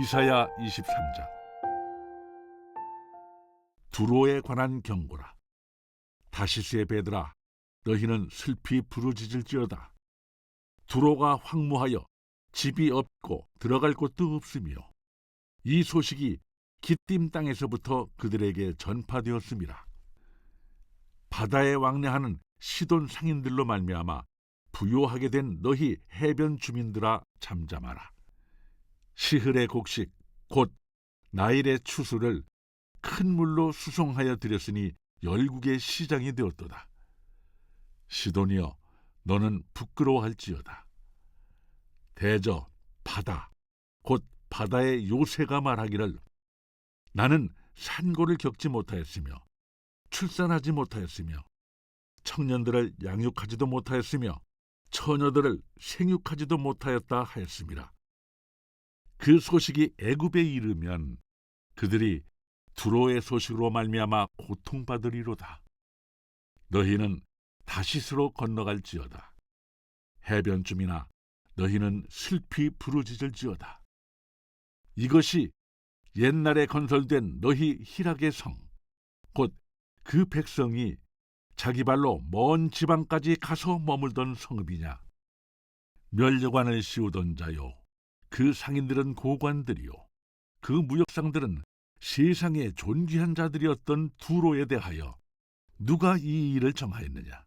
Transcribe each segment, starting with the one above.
이사야 23장. 두로에 관한 경고라. 다시스의 배들아 너희는 슬피 부르짖을지어다. 두로가 황무하여 집이 없고 들어갈 곳도 없으며 이 소식이 기띔 땅에서부터 그들에게 전파되었습니다. 바다에 왕래하는 시돈 상인들로 말미암아 부요하게 된 너희 해변 주민들아 잠잠하라 시흘의 곡식 곧 나일의 추수를 큰 물로 수송하여 드렸으니 열국의 시장이 되었도다. 시돈이여 너는 부끄러워할지어다. 대저 바다 곧 바다의 요새가 말하기를 나는 산고를 겪지 못하였으며 출산하지 못하였으며 청년들을 양육하지도 못하였으며 처녀들을 생육하지도 못하였다 하였습니다. 그 소식이 애굽에 이르면 그들이 두로의 소식으로 말미암아 고통받으리로다. 너희는 다시스로 건너갈지어다. 해변쯤이나 너희는 슬피 부르짖을지어다. 이것이 옛날에 건설된 너희 희락의 성, 곧 그 백성이 자기 발로 먼 지방까지 가서 머물던 성읍이냐? 멸려관을 씌우던 자요. 그 상인들은 고관들이요. 그 무역상들은 세상의 존귀한 자들이었던 두로에 대하여 누가 이 일을 정하였느냐?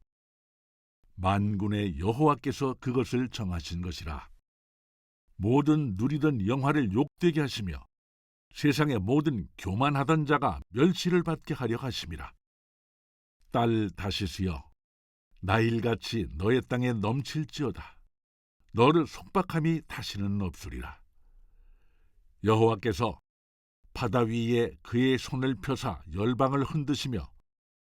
만군의 여호와께서 그것을 정하신 것이라. 모든 누리던 영화를 욕되게 하시며 세상의 모든 교만하던 자가 멸시를 받게 하려 하심이라. 딸 다시스여, 나일같이 너의 땅에 넘칠지어다. 너를 속박함이 다시는 없으리라. 여호와께서 바다 위에 그의 손을 펴사 열방을 흔드시며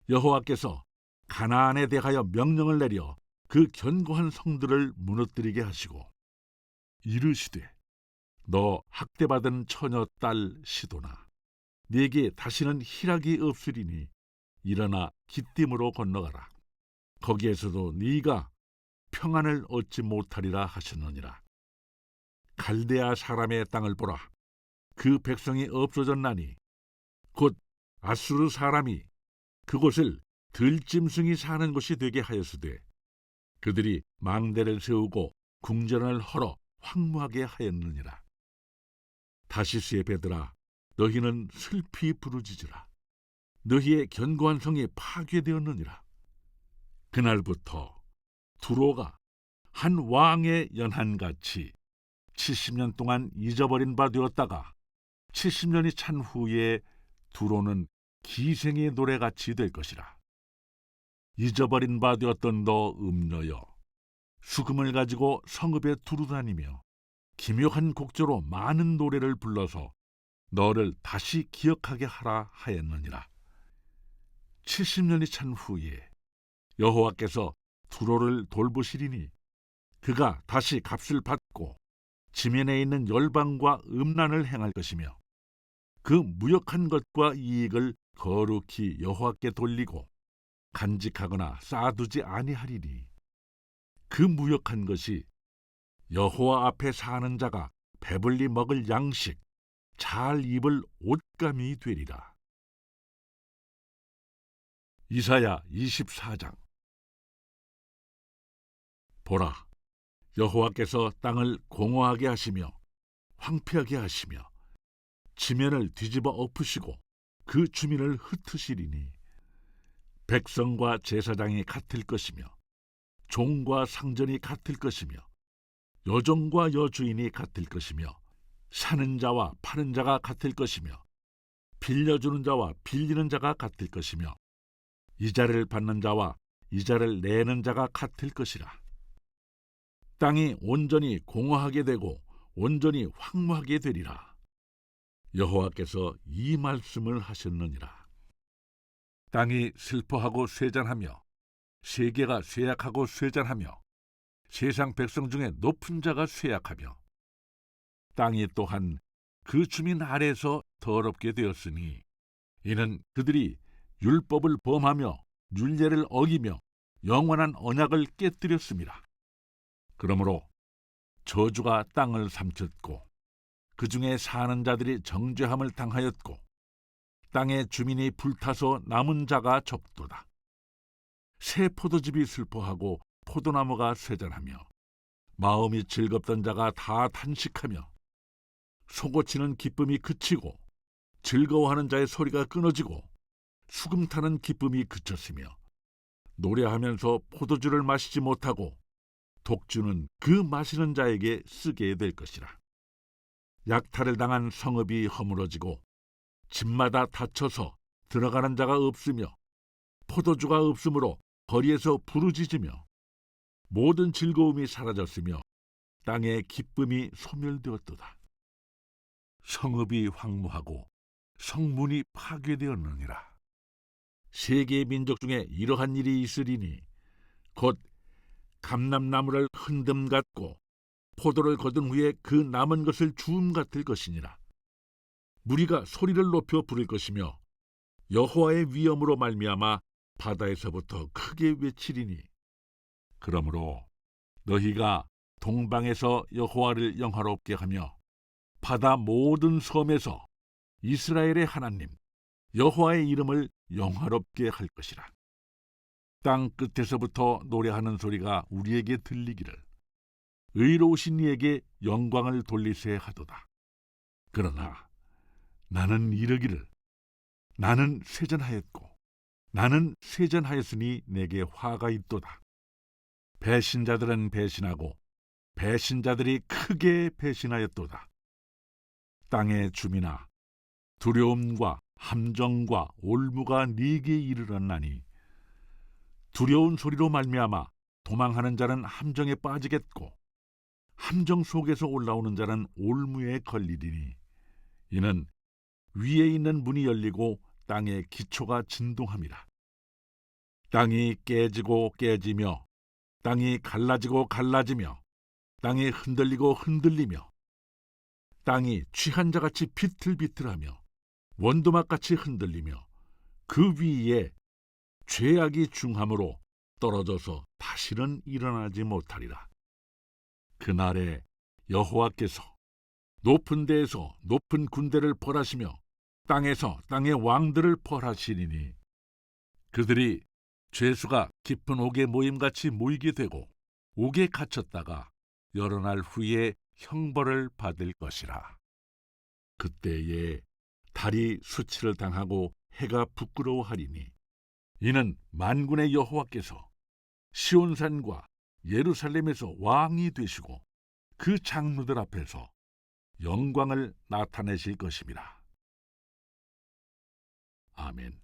여호와께서 가나안에 대하여 명령을 내려 그 견고한 성들을 무너뜨리게 하시고 이르시되 너 학대받은 처녀 딸 시도나 네게 다시는 희락이 없으리니 일어나 기띔으로 건너가라 거기에서도 네가 평안을 얻지 못하리라 하셨느니라. 갈대아 사람의 땅을 보라. 그 백성이 없어졌나니 곧 아수르 사람이 그곳을 들짐승이 사는 곳이 되게 하였으되 그들이 망대를 세우고 궁전을 헐어 황무하게 하였느니라. 다시스의 배들아 너희는 슬피 부르짖으라. 너희의 견고한 성이 파괴되었느니라. 그날부터 두로가 한 왕의 연한같이 70년 동안 잊어버린 바 되었다가 70년이 찬 후에 두로는 기생의 노래같이 될 것이라. 잊어버린 바 되었던 너 음녀여, 수금을 가지고 성읍에 두루다니며 기묘한 곡조로 많은 노래를 불러서 너를 다시 기억하게 하라 하였느니라. 70년이 찬 후에 여호와께서 두로를 돌보시리니 그가 다시 값을 받고 지면에 있는 열방과 음란을 행할 것이며 그 무역한 것과 이익을 거룩히 여호와께 돌리고 간직하거나 쌓아두지 아니하리니 그 무역한 것이 여호와 앞에 사는 자가 배불리 먹을 양식 잘 입을 옷감이 되리라. 이사야 24장 보라. 여호와께서 땅을 공허하게 하시며 황폐하게 하시며 지면을 뒤집어 엎으시고 그 주민을 흩으시리니 백성과 제사장이 같을 것이며 종과 상전이 같을 것이며 여종과 여주인이 같을 것이며 사는 자와 파는 자가 같을 것이며 빌려주는 자와 빌리는 자가 같을 것이며 이자를 받는 자와 이자를 내는 자가 같을 것이라 땅이 온전히 공허하게 되고 온전히 황무하게 되리라. 여호와께서 이 말씀을 하셨느니라. 땅이 슬퍼하고 쇠잔하며 세계가 쇠약하고 쇠잔하며 세상 백성 중에 높은 자가 쇠약하며 땅이 또한 그 주민 아래서 더럽게 되었으니 이는 그들이 율법을 범하며 율례를 어기며 영원한 언약을 깨뜨렸습니다. 그러므로 저주가 땅을 삼켰고 그 중에 사는 자들이 정죄함을 당하였고 땅의 주민이 불타서 남은 자가 적도다. 새 포도즙이 슬퍼하고 포도나무가 쇠잔하며 마음이 즐겁던 자가 다 탄식하며 속고치는 기쁨이 그치고 즐거워하는 자의 소리가 끊어지고 수금 타는 기쁨이 그쳤으며 노래하면서 포도주를 마시지 못하고 독주는 그 마시는 자에게 쓰게 될 것이라. 약탈을 당한 성읍이 허물어지고 집마다 닫혀서 들어가는 자가 없으며 포도주가 없으므로 거리에서 부르짖으며 모든 즐거움이 사라졌으며 땅의 기쁨이 소멸되었도다. 성읍이 황무하고 성문이 파괴되었느니라. 세계 민족 중에 이러한 일이 있으리니 곧 감람나무를 흔듦 같고 포도를 거둔 후에 그 남은 것을 주움 같을 것이니라. 무리가 소리를 높여 부를 것이며 여호와의 위엄으로 말미암아 바다에서부터 크게 외치리니 그러므로 너희가 동방에서 여호와를 영화롭게 하며 바다 모든 섬에서 이스라엘의 하나님 여호와의 이름을 영화롭게 할 것이라. 땅 끝에서부터 노래하는 소리가 우리에게 들리기를 의로우신 이에게 영광을 돌리세 하도다. 그러나 나는 이르기를 나는 세전하였고 나는 세전하였으니 내게 화가 있도다. 배신자들은 배신하고 배신자들이 크게 배신하였도다. 땅의 주민아 두려움과 함정과 올무가 네게 이르렀나니 두려운 소리로 말미암아 도망하는 자는 함정에 빠지겠고 함정 속에서 올라오는 자는 올무에 걸리리니. 이는 위에 있는 문이 열리고 땅의 기초가 진동함이라 땅이 깨지고 깨지며 땅이 갈라지고 갈라지며 땅이 흔들리고 흔들리며 땅이 취한 자같이 비틀비틀하며 원두막같이 흔들리며 그 위에 죄악이 중함으로 떨어져서 다시는 일어나지 못하리라. 그날에 여호와께서 높은 데에서 높은 군대를 벌하시며 땅에서 땅의 왕들을 벌하시리니 그들이 죄수가 깊은 옥에 모임같이 모이게 되고 옥에 갇혔다가 여러 날 후에 형벌을 받을 것이라. 그때에 달이 수치를 당하고 해가 부끄러워하리니 이는 만군의 여호와께서 시온산과 예루살렘에서 왕이 되시고 그 장로들 앞에서 영광을 나타내실 것입니다. 아멘.